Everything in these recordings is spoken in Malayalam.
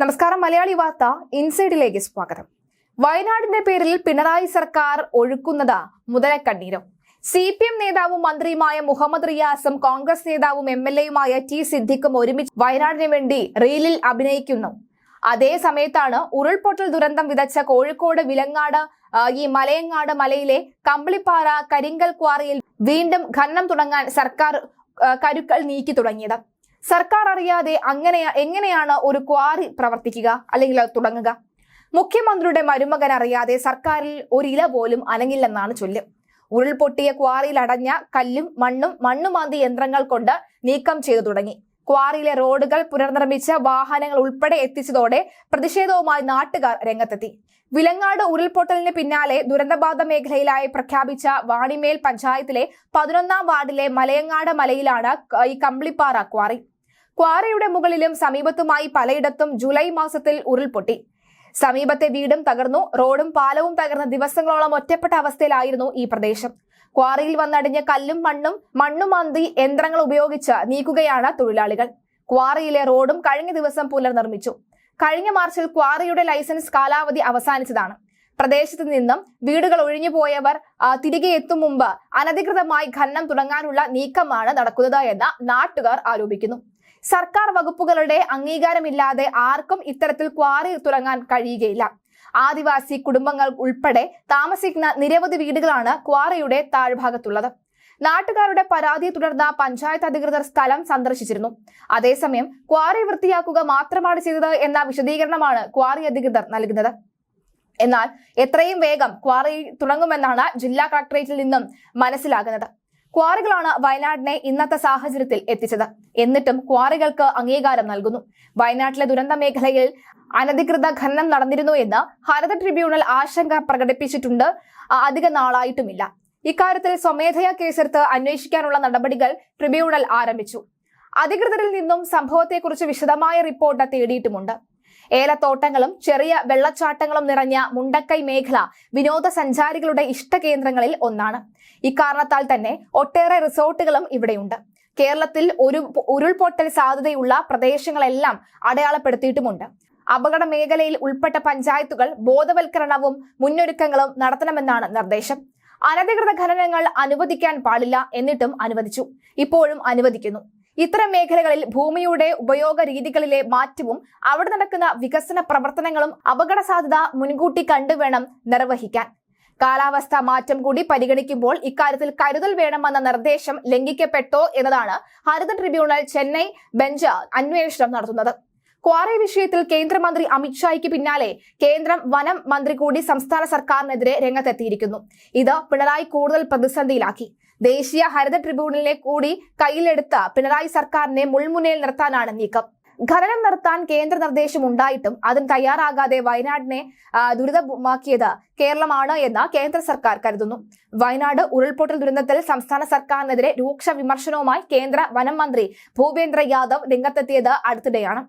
നമസ്കാരം മലയാളി വാർത്ത ഇൻസൈഡിലേക്ക് സ്വാഗതം. വയനാടിന്റെ പേരിൽ പിണറായി സർക്കാർ ഒഴുക്കുന്നത് മുതലക്കണ്ണീരും. സി പി എം നേതാവും മന്ത്രിയുമായ മുഹമ്മദ് റിയാസും കോൺഗ്രസ് നേതാവും എം എൽ എയുമായ ടി സിദ്ദിഖും ഒരുമിച്ച് വയനാടിന് വേണ്ടി റീലിൽ അഭിനയിക്കുന്നു. അതേ സമയത്താണ് ഉരുൾപൊട്ടൽ ദുരന്തം വിതച്ച കോഴിക്കോട് വിലങ്ങാട് ഈ മലയങ്ങാട് മലയിലെ കമ്പിളിപ്പാറ കരിങ്കൽ ക്വാറിയിൽ വീണ്ടും ഖനനം തുടങ്ങാൻ സർക്കാർ കരുക്കൾ നീക്കി തുടങ്ങിയത്. സർക്കാർ അറിയാതെ അങ്ങനെ എങ്ങനെയാണ് ഒരു ക്വാറി പ്രവർത്തിക്കുക അല്ലെങ്കിൽ അത് തുടങ്ങുക? മുഖ്യമന്ത്രിയുടെ മരുമകൻ അറിയാതെ സർക്കാരിൽ ഒരു ഇല പോലും അനങ്ങില്ലെന്നാണ് ചൊല്ല്. ഉരുൾപൊട്ടിയ ക്വാറിയിൽ അടഞ്ഞ കല്ലും മണ്ണും മണ്ണുമാന്തി യന്ത്രങ്ങൾ കൊണ്ട് നീക്കം ചെയ്തു തുടങ്ങി. ക്വാറിയിലെ റോഡുകൾ പുനർനിർമ്മിച്ച വാഹനങ്ങൾ ഉൾപ്പെടെ എത്തിച്ചതോടെ പ്രതിഷേധവുമായി നാട്ടുകാർ രംഗത്തെത്തി. വിലങ്ങാട് ഉരുൾപൊട്ടലിന് പിന്നാലെ ദുരന്തബാധ മേഖലയിലായി പ്രഖ്യാപിച്ച വാണിമേൽ പഞ്ചായത്തിലെ പതിനൊന്നാം വാർഡിലെ മലയങ്ങാട് മലയിലാണ് ഈ കമ്പിളിപ്പാറ ക്വാറി. ക്വാറിയുടെ മുകളിലും സമീപത്തുമായി പലയിടത്തും ജൂലൈ മാസത്തിൽ ഉരുൾപൊട്ടി. സമീപത്തെ വീടും തകർന്നു റോഡും പാലവും തകർന്ന ദിവസങ്ങളോളം ഒറ്റപ്പെട്ട അവസ്ഥയിലായിരുന്നു ഈ പ്രദേശം. ക്വാറിയിൽ വന്നടിഞ്ഞ കല്ലും മണ്ണും മണ്ണുമാന്തി യന്ത്രങ്ങൾ ഉപയോഗിച്ച് നീക്കുകയാണ് തൊഴിലാളികൾ. ക്വാറിയിലെ റോഡും കഴിഞ്ഞ ദിവസം പുനർനിർമ്മിച്ചു. കഴിഞ്ഞ മാർച്ചിൽ ക്വാറിയുടെ ലൈസൻസ് കാലാവധി അവസാനിച്ചതാണ്. പ്രദേശത്ത് നിന്നും വീടുകൾ ഒഴിഞ്ഞുപോയവർ പോയവർ തിരികെ എത്തും മുമ്പ് അനധികൃതമായി ഖനനം തുടങ്ങാനുള്ള നീക്കമാണ് നടക്കുന്നത് എന്ന് നാട്ടുകാർ ആരോപിക്കുന്നു. സർക്കാർ വകുപ്പുകളുടെ അംഗീകാരമില്ലാതെ ആർക്കും ഇത്തരത്തിൽ ക്വാറി തുടങ്ങാൻ കഴിയുകയില്ല. ആദിവാസി കുടുംബങ്ങൾ ഉൾപ്പെടെ താമസിക്കുന്ന നിരവധി വീടുകളാണ് ക്വാറയുടെ താഴ്ഭാഗത്തുള്ളത്. നാട്ടുകാരുടെ പരാതിയെ തുടർന്ന് പഞ്ചായത്ത് അധികൃതർ സ്ഥലം സന്ദർശിച്ചിരുന്നു. അതേസമയം ക്വാറി വൃത്തിയാക്കുക മാത്രമാണ് ചെയ്തത് എന്ന വിശദീകരണമാണ് ക്വാറി അധികൃതർ നൽകുന്നത്. എന്നാൽ എത്രയും വേഗം ക്വാറി തുടങ്ങുമെന്നാണ് ജില്ലാ കളക്ടറേറ്റിൽ നിന്നും മനസ്സിലാകുന്നത്. ക്വാറികളാണ് വയനാടിനെ ഇന്നത്തെ സാഹചര്യത്തിൽ എത്തിച്ചത്. എന്നിട്ടും ക്വാറികൾക്ക് അംഗീകാരം നൽകുന്നു. വയനാട്ടിലെ ദുരന്ത മേഖലയിൽ അനധികൃത ഖനനം നടന്നിരുന്നു എന്ന് ഹരിത ട്രിബ്യൂണൽ ആശങ്ക പ്രകടിപ്പിച്ചിട്ടുണ്ട്. അധിക നാളായിട്ടുമില്ല. ഇക്കാര്യത്തിൽ സ്വമേധയാ കേസെടുത്ത് അന്വേഷിക്കാനുള്ള നടപടികൾ ട്രിബ്യൂണൽ ആരംഭിച്ചു. അധികൃതരിൽ നിന്നും സംഭവത്തെക്കുറിച്ച് വിശദമായ റിപ്പോർട്ട് തേടിയിട്ടുമുണ്ട്. ഏലത്തോട്ടങ്ങളും ചെറിയ വെള്ളച്ചാട്ടങ്ങളും നിറഞ്ഞ മുണ്ടക്കൈ മേഖല വിനോദസഞ്ചാരികളുടെ ഇഷ്ടകേന്ദ്രങ്ങളിൽ ഒന്നാണ്. ഇക്കാരണത്താൽ തന്നെ ഒട്ടേറെ റിസോർട്ടുകളും ഇവിടെയുണ്ട്. കേരളത്തിൽ ഒരു ഉരുൾപൊട്ടൽ സാധ്യതയുള്ള പ്രദേശങ്ങളെല്ലാം അടയാളപ്പെടുത്തിയിട്ടുമുണ്ട്. അപകട മേഖലയിൽ ഉൾപ്പെട്ട പഞ്ചായത്തുകൾ ബോധവൽക്കരണവും മുന്നൊരുക്കങ്ങളും നടത്തണമെന്നാണ് നിർദ്ദേശം. അനധികൃത ഖനനങ്ങൾ അനുവദിക്കാൻ പാടില്ല എന്നിട്ടും അനുവദിച്ചു. ഇപ്പോഴും അനുവദിക്കുന്നു. ഇത്തരം മേഖലകളിൽ ഭൂമിയുടെ ഉപയോഗ രീതികളിലെ മാറ്റവും അവിടെ നടക്കുന്ന വികസന പ്രവർത്തനങ്ങളും അപകട സാധ്യത മുൻകൂട്ടി കണ്ടുവേണം നിർവഹിക്കാൻ. കാലാവസ്ഥ മാറ്റം കൂടി പരിഗണിക്കുമ്പോൾ ഇക്കാര്യത്തിൽ കരുതൽ വേണമെന്ന നിർദ്ദേശം ലംഘിക്കപ്പെട്ടോ എന്നതാണ് ഹരിത ട്രിബ്യൂണൽ ചെന്നൈ ബെഞ്ച് അന്വേഷണം നടത്തുന്നത്. ക്വാറി വിഷയത്തിൽ കേന്ദ്രമന്ത്രി അമിത്ഷായ്ക്ക് പിന്നാലെ കേന്ദ്രം വനം മന്ത്രി കൂടി സംസ്ഥാന സർക്കാരിനെതിരെ രംഗത്തെത്തിയിരിക്കുന്നു. ഇത് പിണറായി കൂടുതൽ പ്രതിസന്ധിയിലാക്കി. ദേശീയ ഹരിത ട്രിബ്യൂണലിനെ കൂടി കയ്യിലെടുത്ത പിണറായി സർക്കാരിനെ മുൾമുനയിൽ നിർത്താനാണ് നീക്കം. ഖനനം നിർത്താൻ കേന്ദ്ര നിർദ്ദേശം ഉണ്ടായിട്ടും അതിന് തയ്യാറാകാതെ വയനാടിനെ ദുരിതമാക്കിയത് കേരളമാണ് എന്ന് കേന്ദ്ര സർക്കാർ കരുതുന്നു. വയനാട് ഉരുൾപൊട്ടൽ ദുരന്തത്തിൽ സംസ്ഥാന സർക്കാരിനെതിരെ രൂക്ഷ വിമർശനവുമായി കേന്ദ്ര വനം മന്ത്രി ഭൂപേന്ദ്ര യാദവ് രംഗത്തെത്തിയത് അടുത്തിടെയാണ്.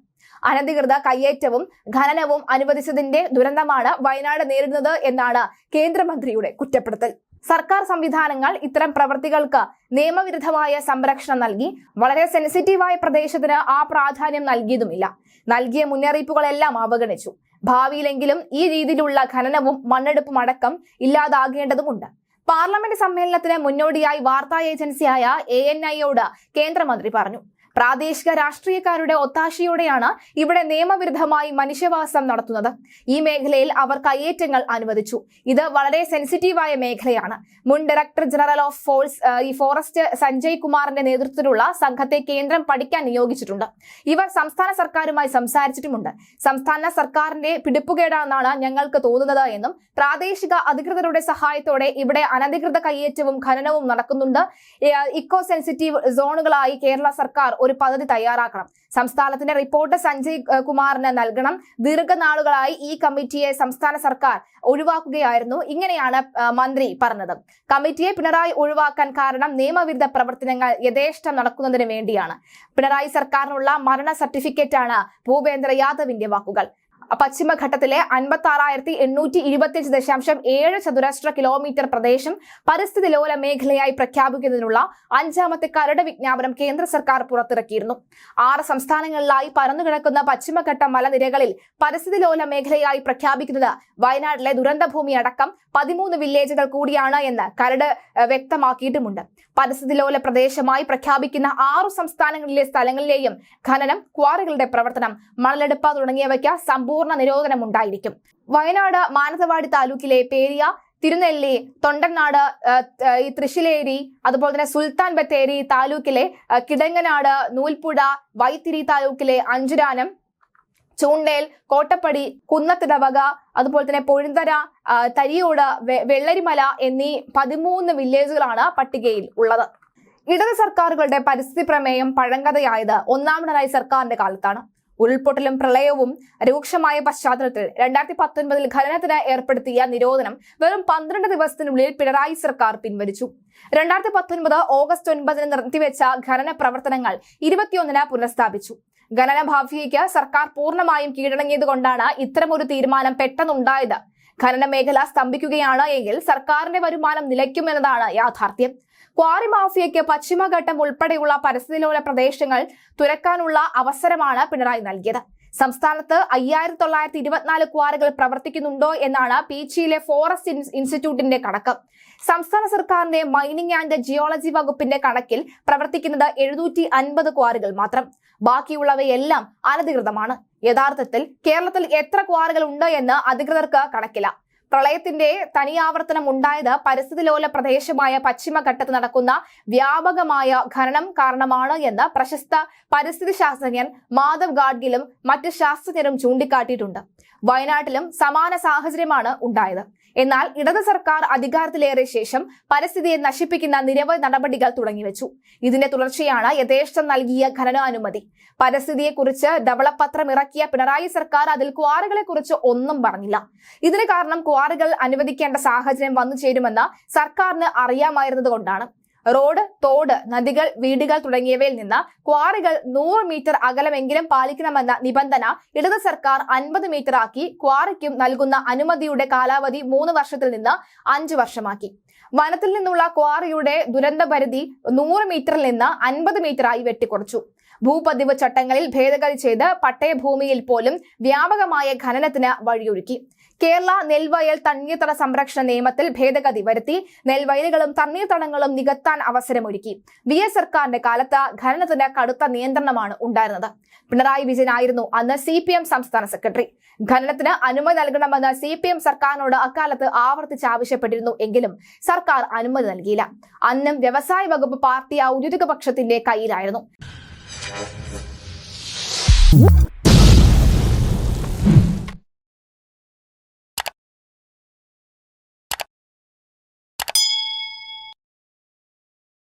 അനധികൃത കയ്യേറ്റവും ഖനനവും അനുവദിച്ചതിന്റെ ദുരന്തമാണ് വയനാട് നേരിടുന്നത് എന്നാണ് കേന്ദ്രമന്ത്രിയുടെ കുറ്റപ്പെടുത്തൽ. സർക്കാർ സംവിധാനങ്ങൾ ഇത്തരം പ്രവൃത്തികൾക്ക് നിയമവിരുദ്ധമായ സംരക്ഷണം നൽകി വളരെ സെൻസിറ്റീവായ പ്രദേശത്തിന് ആ പ്രാധാന്യം നൽകിയതുമില്ല. നൽകിയ മുന്നറിയിപ്പുകളെല്ലാം അവഗണിച്ചു. ഭാവിയിലെങ്കിലും ഈ രീതിയിലുള്ള ഖനനവും മണ്ണെടുപ്പും അടക്കം ഇല്ലാതാകേണ്ടതുമുണ്ട്. പാർലമെന്റ് സമ്മേളനത്തിന് മുന്നോടിയായി വാർത്താ ഏജൻസിയായ എ എൻ ഐയോട് കേന്ദ്രമന്ത്രി പറഞ്ഞു. പ്രാദേശിക രാഷ്ട്രീയക്കാരുടെ ഒത്താശയോടെയാണ് ഇവിടെ നിയമവിരുദ്ധമായി മനുഷ്യവാസം നടത്തുന്നത്. ഈ മേഖലയിൽ അവർ കയ്യേറ്റങ്ങൾ അനുവദിച്ചു. ഇത് വളരെ സെൻസിറ്റീവായ മേഖലയാണ്. മുൻ ഡയറക്ടർ ജനറൽ ഓഫ് ഫോഴ്സ് ഈ ഫോറസ്റ്റ് സഞ്ജയ് കുമാറിന്റെ നേതൃത്വത്തിലുള്ള സംഘത്തെ കേന്ദ്രം പഠിക്കാൻ നിയോഗിച്ചിട്ടുണ്ട്. ഇവർ സംസ്ഥാന സർക്കാരുമായി സംസാരിച്ചിട്ടുമുണ്ട്. സംസ്ഥാന സർക്കാരിന്റെ പിടിപ്പുകേടാണെന്നാണ് ഞങ്ങൾക്ക് തോന്നുന്നത് എന്നും പ്രാദേശിക അധികൃതരുടെ സഹായത്തോടെ ഇവിടെ അനധികൃത കയ്യേറ്റവും ഖനനവും നടക്കുന്നുണ്ട്. ഇക്കോ സെൻസിറ്റീവ് സോണുകളായി കേരള സർക്കാർ ഒരു പദ്ധതി തയ്യാറാക്കണം. സംസ്ഥാനത്തിന്റെ റിപ്പോർട്ട് സഞ്ജയ് കുമാറിന് നൽകണം. ദീർഘനാളുകളായി ഈ കമ്മിറ്റിയെ സംസ്ഥാന സർക്കാർ ഒഴിവാക്കുകയായിരുന്നു. ഇങ്ങനെയാണ് മന്ത്രി പറഞ്ഞത്. കമ്മിറ്റിയെ പിണറായി ഒഴിവാക്കാൻ കാരണം നിയമവിരുദ്ധ പ്രവർത്തനങ്ങൾ യഥേഷ്ടം നടക്കുന്നതിന് വേണ്ടിയാണ്. പിണറായി സർക്കാരിനുള്ള മരണ സർട്ടിഫിക്കറ്റാണ് ഭൂപേന്ദ്ര യാദവിന്റെ വാക്കുകൾ. പശ്ചിമഘട്ടത്തിലെ അൻപത്തി ആറായിരത്തി എണ്ണൂറ്റി ഇരുപത്തിയഞ്ച് ദശാംശം ഏഴ് ചതുരശ്ര കിലോമീറ്റർ പ്രദേശം പരിസ്ഥിതി ലോല മേഖലയായി പ്രഖ്യാപിക്കുന്നതിനുള്ള അഞ്ചാമത്തെ കരട് വിജ്ഞാപനം കേന്ദ്ര സർക്കാർ പുറത്തിറക്കിയിരുന്നു. ആറ് സംസ്ഥാനങ്ങളിലായി പരന്നുകിടക്കുന്ന പശ്ചിമഘട്ട മലനിരകളിൽ പരിസ്ഥിതി ലോല മേഖലയായി പ്രഖ്യാപിക്കുന്നത് വയനാട്ടിലെ ദുരന്തഭൂമി അടക്കം പതിമൂന്ന് വില്ലേജുകൾ കൂടിയാണ് എന്ന് കരട് വ്യക്തമാക്കിയിട്ടുമുണ്ട്. പരിസ്ഥിതി ലോല പ്രദേശമായി പ്രഖ്യാപിക്കുന്ന ആറു സംസ്ഥാനങ്ങളിലെ സ്ഥലങ്ങളിലെയും ഖനനം ക്വാറികളുടെ പ്രവർത്തനം മണലെടുപ്പ് തുടങ്ങിയവയ്ക്ക് സമ്പൂർണ നിരോധനം ഉണ്ടായിരിക്കും വയനാട് മാനന്തവാടി താലൂക്കിലെ പേരിയ തിരുനെല്ലി തൊണ്ടനാട് ഈ തൃശ്ശിലേരി അതുപോലെ തന്നെ സുൽത്താൻ ബത്തേരി താലൂക്കിലെ കിടങ്ങനാട് നൂൽപ്പുഴ വൈത്തിരി താലൂക്കിലെ അഞ്ചുരാനം ചൂണ്ടേൽ കോട്ടപ്പടി കുന്നത്തിടവക അതുപോലെ തന്നെ പൊഴുന്തര തരിയോട് വെള്ളരിമല എന്നീ പതിമൂന്ന് വില്ലേജുകളാണ് പട്ടികയിൽ ഉള്ളത്. ഇടത് സർക്കാരുകളുടെ പരിസ്ഥിതി പ്രമേയം പഴങ്കഥയായത് ഒന്നാമതായി സർക്കാരിന്റെ കാലത്താണ്. ഉരുൾപൊട്ടലും പ്രളയവും രൂക്ഷമായ പശ്ചാത്തലത്തിൽ രണ്ടായിരത്തി പത്തൊൻപതിൽ ഖനനത്തിന് ഏർപ്പെടുത്തിയ നിരോധനം വെറും പന്ത്രണ്ട് ദിവസത്തിനുള്ളിൽ പിണറായി സർക്കാർ പിൻവലിച്ചു. രണ്ടായിരത്തി പത്തൊൻപത് ഓഗസ്റ്റ് ഒൻപതിന് നിർത്തിവെച്ച ഖനന പ്രവർത്തനങ്ങൾ ഇരുപത്തിയൊന്നിന് പുനഃസ്ഥാപിച്ചു. ഖനന ഭാവിയേക്ക് സർക്കാർ പൂർണമായും കീഴടങ്ങിയതുകൊണ്ടാണ് ഇത്തരമൊരു തീരുമാനം പെട്ടെന്നുണ്ടായത്. ഖനന മേഖല സ്തംഭിക്കുകയാണ് എങ്കിൽ സർക്കാരിന്റെ വരുമാനം നിലയ്ക്കുമെന്നതാണ് യാഥാർത്ഥ്യം. ക്വാറി മാഫിയയ്ക്ക് പശ്ചിമഘട്ടം ഉൾപ്പെടെയുള്ള പരിസ്ഥിതിലോല പ്രദേശങ്ങൾ തുരക്കാനുള്ള അവസരമാണ് പിണറായി നൽകിയത്. സംസ്ഥാനത്ത് അയ്യായിരത്തി തൊള്ളായിരത്തി ഇരുപത്തിനാല് ക്വാറികൾ പ്രവർത്തിക്കുന്നുണ്ടോ എന്നാണ് പീച്ചിയിലെ ഫോറസ്റ്റ് ഇൻസ്റ്റിറ്റ്യൂട്ടിന്റെ കണക്ക്. സംസ്ഥാന സർക്കാരിന്റെ മൈനിങ് ആൻഡ് ജിയോളജി വകുപ്പിന്റെ കണക്കിൽ പ്രവർത്തിക്കുന്നത് എഴുന്നൂറ്റി അൻപത് ക്വാറികൾ മാത്രം. ബാക്കിയുള്ളവയെല്ലാം അനധികൃതമാണ്. യഥാർത്ഥത്തിൽ കേരളത്തിൽ എത്ര ക്വാറികൾ ഉണ്ട് എന്ന് അധികൃതർക്ക് കണക്കില്ല. പ്രളയത്തിന്റെ തനിയാവർത്തനം ഉണ്ടായത് പരിസ്ഥിതി ലോല പ്രദേശമായ പശ്ചിമഘട്ടത്ത് നടക്കുന്ന വ്യാപകമായ ഖനനം കാരണമാണ് എന്ന് പ്രശസ്ത പരിസ്ഥിതി ശാസ്ത്രജ്ഞൻ മാധവ് ഗാഡ്ഗിലും മറ്റ് ശാസ്ത്രജ്ഞരും ചൂണ്ടിക്കാട്ടിയിട്ടുണ്ട്. വയനാട്ടിലും സമാന സാഹചര്യമാണ് ഉണ്ടായത്. എന്നാൽ ഇടത് സർക്കാർ അധികാരത്തിലേറിയ ശേഷം പരിസ്ഥിതിയെ നശിപ്പിക്കുന്ന നിരവധി നടപടികൾ തുടങ്ങിവെച്ചു. ഇതിന്റെ തുടർച്ചയാണ് യഥേഷ്ടം നൽകിയ ഖനനാനുമതി. പരിസ്ഥിതിയെക്കുറിച്ച് ധവളപത്രം ഇറക്കിയ പിണറായി സർക്കാർ അതിൽ ക്വാറികളെ കുറിച്ച് ഒന്നും പറഞ്ഞില്ല. ഇതിന് കാരണം ക്വാറികൾ അനുവദിക്കേണ്ട സാഹചര്യം വന്നു ചേരുമെന്ന് സർക്കാരിന് അറിയാമായിരുന്നതുകൊണ്ടാണ്. റോഡ് തോട് നദികൾ വീടുകൾ തുടങ്ങിയവയിൽ നിന്ന് ക്വാറികൾ നൂറ് മീറ്റർ അകലമെങ്കിലും പാലിക്കണമെന്ന നിബന്ധന ഇടത് സർക്കാർ അൻപത് മീറ്റർ ആക്കി ക്വാറിക്കും നൽകുന്ന അനുമതിയുടെ കാലാവധി മൂന്ന് വർഷത്തിൽ നിന്ന് അഞ്ച് വർഷമാക്കി. വനത്തിൽ നിന്നുള്ള ക്വാറിയുടെ ദുരന്ത പരിധി നൂറ് മീറ്ററിൽ നിന്ന് അൻപത് മീറ്ററായി വെട്ടിക്കുറച്ചു. ഭൂപതിവ് ചട്ടങ്ങളിൽ ഭേദഗതി ചെയ്ത് പട്ടയഭൂമിയിൽ പോലും വ്യാപകമായ ഖനനത്തിന് വഴിയൊരുക്കി. കേരള നെൽവയൽ തണ്ണീർത്തട സംരക്ഷണ നിയമത്തിൽ ഭേദഗതി വരുത്തി നെൽവയലുകളും തണ്ണീർത്തടങ്ങളും നികത്താൻ അവസരമൊരുക്കി. വി എസ് സർക്കാരിന്റെ കാലത്ത് ഖനനത്തിന് കടുത്ത നിയന്ത്രണമാണ് ഉണ്ടായിരുന്നത്. പിണറായി വിജയനായിരുന്നു അന്ന് സി പി എം സംസ്ഥാന സെക്രട്ടറി. ഖനനത്തിന് അനുമതി നൽകണമെന്ന് സി പി എം സർക്കാരിനോട് അക്കാലത്ത് ആവർത്തിച്ച് ആവശ്യപ്പെട്ടിരുന്നു എങ്കിലും സർക്കാർ അനുമതി നൽകിയില്ല. അന്നും വ്യവസായ വകുപ്പ് പാർട്ടി ഔദ്യോഗിക പക്ഷത്തിന്റെ കയ്യിലായിരുന്നു.